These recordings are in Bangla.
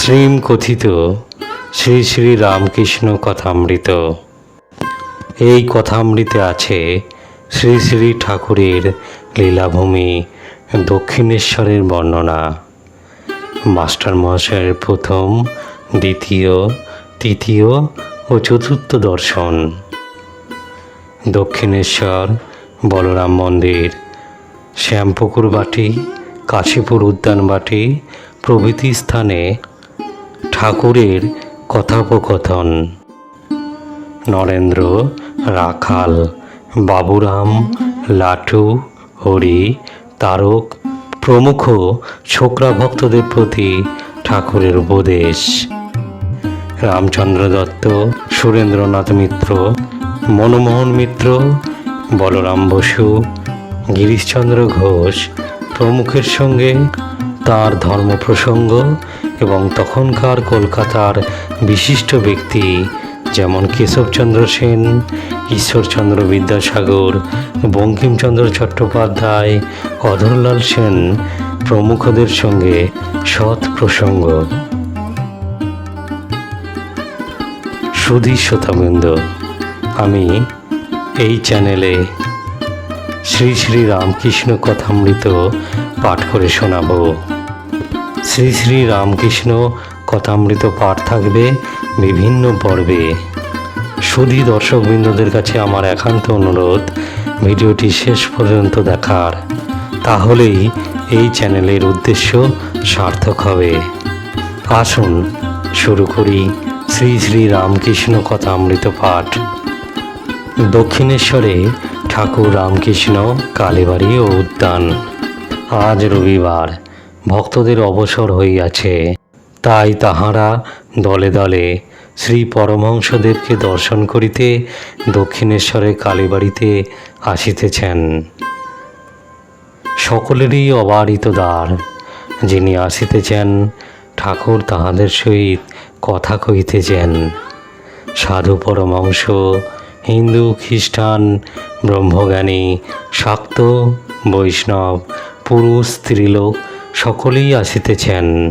শ্রীম কথিত শ্রী শ্রী রামকৃষ্ণ কথামৃত। এই কথামৃতে আছে শ্রী শ্রী ঠাকুরের লীলাভূমি, দক্ষিণেশ্বরের বর্ণনা। মাস্টার মহাশয়ের প্রথম, দ্বিতীয়, তৃতীয় ও চতুর্থ দর্শন। দক্ষিণেশ্বর, বলরাম মন্দির শ্যামপুকুর বাটি কাশীপুর উদ্যান বাটি প্রভৃতি স্থানে ঠাকুরের কথোপকথন। নরেন্দ্র, রাখাল, বাবুরাম, লাটু, হরি, তারক প্রমুখ ছোকরা ভক্তদের প্রতি ঠাকুরের উপদেশ। রামচন্দ্র দত্ত, সুরেন্দ্রনাথ মিত্র, মনমোহন মিত্র, বলরাম বসু, গিরিশচন্দ্র ঘোষ প্রমুখের সঙ্গে তার ধর্ম প্রসঙ্গ এবং তখনকার কলকাতার বিশিষ্ট ব্যক্তি যেমন কেশবচন্দ্র সেন ঈশ্বরচন্দ্র বিদ্যাসাগর, বঙ্কিমচন্দ্র চট্টোপাধ্যায়, অধরলাল সেন প্রমুখদের সঙ্গে সৎ প্রসঙ্গ। সুধী শ্রোতাবৃন্দ, আমি এই চ্যানেলে শ্রী শ্রী রামকৃষ্ণ কথামৃত পাঠ করে শোনাব। শ্রী শ্রী রামকৃষ্ণ, কথামৃত পাঠ থাকবে বিভিন্ন পর্বে। সুধী দর্শকবৃন্দদের কাছে আমার একান্ত অনুরোধ, ভিডিওটি শেষ পর্যন্ত দেখার। তাহলেই এই চ্যানেলের উদ্দেশ্য সার্থক হবে। আসুন শুরু করি শ্রী শ্রী রামকৃষ্ণ কথামৃত পাঠ। দক্ষিণেশ্বরে ঠাকুর রামকৃষ্ণ কালীবাড়ি ও উদ্যান। আজ রবিবার। ভক্তদের অবসর হইয়াছে। তাই তাহারা দলে দলে শ্রী পরমহংসদেবকে দর্শন করিতে দক্ষিণেশ্বরে কালীবাড়িতে আসিতেছেন। সকলেরই অবারিত দ্বার। যিনি আসিতেছেন, ঠাকুর তাহাদের সহিত কথা কহিতেছেন, সাধু পরমাংস হিন্দু, খ্রিস্টান, ব্রহ্মজ্ঞানী, শাক্ত, বৈষ্ণব, পুরুষ, স্ত্রীলোক সকলেই আসিতেছেন।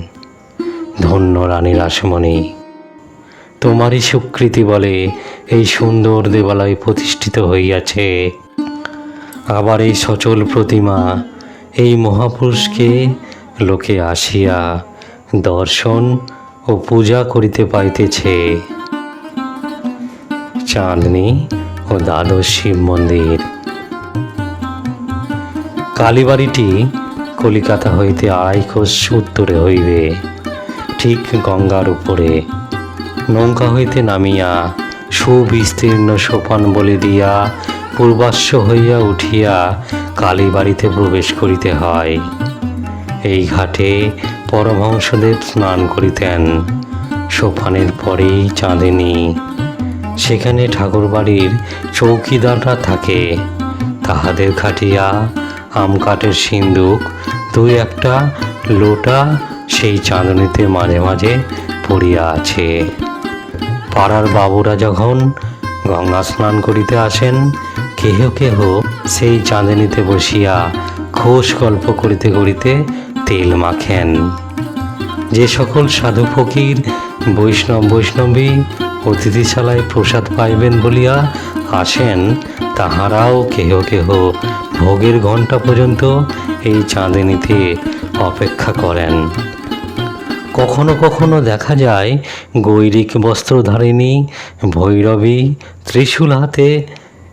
ধন্য রানী রাসমণি। তোমারই স্বীকৃতি বলে এই সুন্দর দেবালয় প্রতিষ্ঠিত হইয়াছে। আবার এই সচল প্রতিমা এই মহাপুরুষকে লোকে আসিয়া দর্শন ও পূজা করিতে পাইতেছে। চাঁদনি ও দ্বাদশ শিব মন্দির। কালীবাড়িটি কলিকাতা হইতে আড়াই কোষ উত্তরে হইবে। ঠিক গঙ্গার উপরে। নৌকা হইতে নামিয়া সুবিস্তীর্ণ সোপান বলে দিয়া পূর্বাশ্ব হইয়া উঠিয়া কালীবাড়িতে প্রবেশ করিতে হয়। এই ঘাটে পরমহংসদেব স্নান করিতেন। সোপানের পরেই চাঁদিনী। সেখানে ঠাকুরবাড়ির চৌকিদাররা থাকে। তাহাদের খাটিয়া আম কাঠের সিন্দুক, দুই একটা লোটা সেই চাঁদনিতে মাঝে মাঝে পড়িয়া আছে। পাড়ার বাবুরা যখন গঙ্গা স্নান করিতে আসেন, কেহ কেহ সেই চাঁদনিতে বসিয়া খোশ গল্প করিতে করিতে তেল মাখেন। যে সকল সাধু ফকির বৈষ্ণব বৈষ্ণবী অতিথিশালায় প্রসাদ পাইবেন বলিয়া আসেন, তাহারাও কেহ কেহ ভোগের ঘণ্টা পর্যন্ত এই চাঁদিনীতে অপেক্ষা করেন। কখনো কখনো দেখা যায় গৈরিক বস্ত্রধারিণী ভৈরবী ত্রিশূল হাতে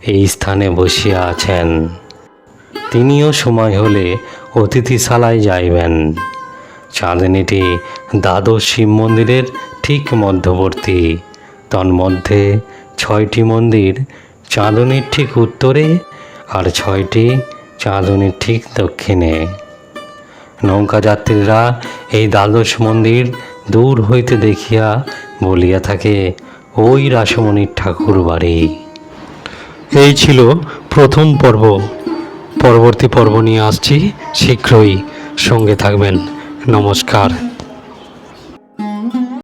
এই স্থানে বসিয়া আছেন। তিনিও সময় হলে অতিথিশালায় যাইবেন। চাঁদনীটি দ্বাদশ শিব মন্দিরের ঠিক মধ্যবর্তী। তন্মধ্যে ছয়টি মন্দির চাঁদনীর ঠিক উত্তরে আর ছয়টি চাঁদনীর ঠিক দক্ষিণে। নৌকা যাত্রীরা এই দ্বাদশ মন্দির দূর হইতে দেখিয়া বলিয়া থাকে, ওই রাসমণির ঠাকুর বাড়ি। এই ছিল প্রথম পর্ব। পরবর্তী পর্ব নিয়ে আসছি, শীঘ্রই সঙ্গে থাকবেন। নমস্কার।